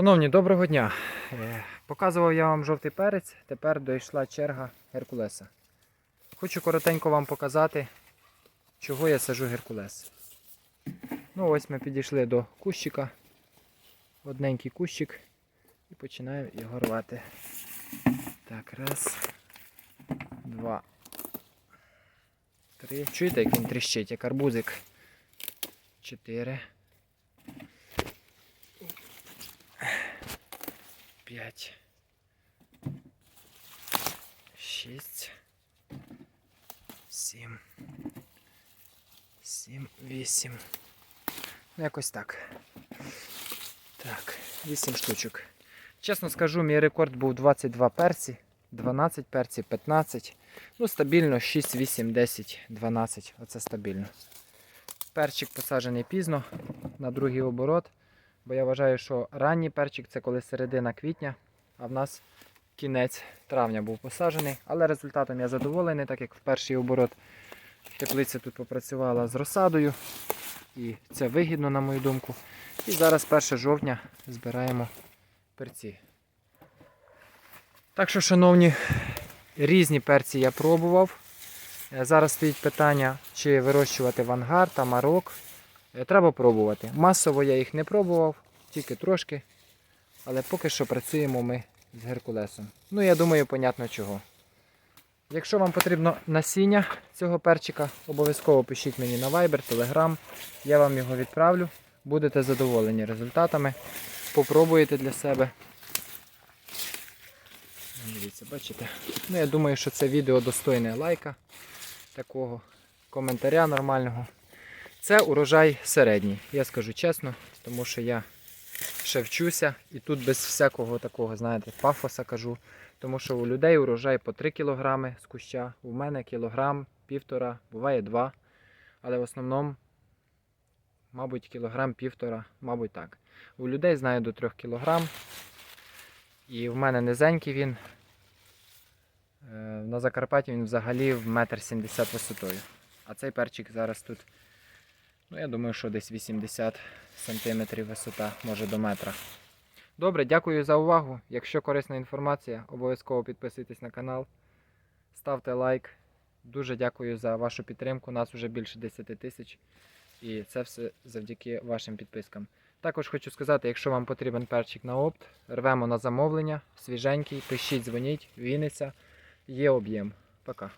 Шановні, доброго дня. Е, Показував я вам жовтий перець, тепер дійшла черга Геркулеса. Хочу коротенько вам показати, чого я сажу Геркулес. Ну ось ми підійшли до кущика. Одненький кущик і починаю його рвати. Так, раз, два, три. Чуєте, як він тріщить, як арбузик? Чотири. П'ять. Шість. Сім. Сім, вісім. Ну, якось так. Так, вісім штучок. Чесно скажу, мій рекорд був 22 перці, 12 перців, 15. Ну, стабільно 6, 8, 10, 12. Оце стабільно. Перчик посаджений пізно, на другий оборот. Бо я вважаю, що ранній перчик це коли середина квітня, а в нас кінець травня був посаджений. Але результатом я задоволений, так як в перший оборот теплиця тут попрацювала з розсадою. І це вигідно, на мою думку. І зараз 1 жовтня збираємо перці. Так що, шановні, різні перці я пробував. Е, Зараз стоїть питання, чи вирощувати в ангар та марок. Е, Треба пробувати. Масово я їх не пробував, тільки трошки. Але поки що працюємо ми з Геркулесом. Ну, я думаю, понятно чого. Якщо вам потрібно насіння цього перчика, обов'язково пишіть мені на Viber, Telegram. Я вам його відправлю. Будете задоволені результатами. Попробуєте для себе. Дивіться, бачите? Ну, я думаю, що це відео достойне лайка такого, коментаря нормального. Це урожай середній, я скажу чесно, тому що я ще вчуся і тут без всякого такого, знаєте, пафоса кажу. Тому що у людей урожай по 3 кг з куща, у мене кілограм, півтора, буває 2. Але в основному, мабуть, кілограм, півтора, мабуть так. У людей знаю до 3 кг. І в мене низенький він. Е, На Закарпатті він взагалі в 1,70 м висотою. А цей перчик зараз тут, ну я думаю, що десь 80 см висота, може до метра. Добре, дякую за увагу. Якщо корисна інформація, обов'язково підписуйтесь на канал, ставте лайк. Дуже дякую за вашу підтримку. Нас вже більше 10 тисяч. І це все завдяки вашим підпискам. Також хочу сказати, якщо вам потрібен перчик на опт, рвемо на замовлення, свіженький, пишіть, дзвоніть, Вінниця, є об'єм. Пока.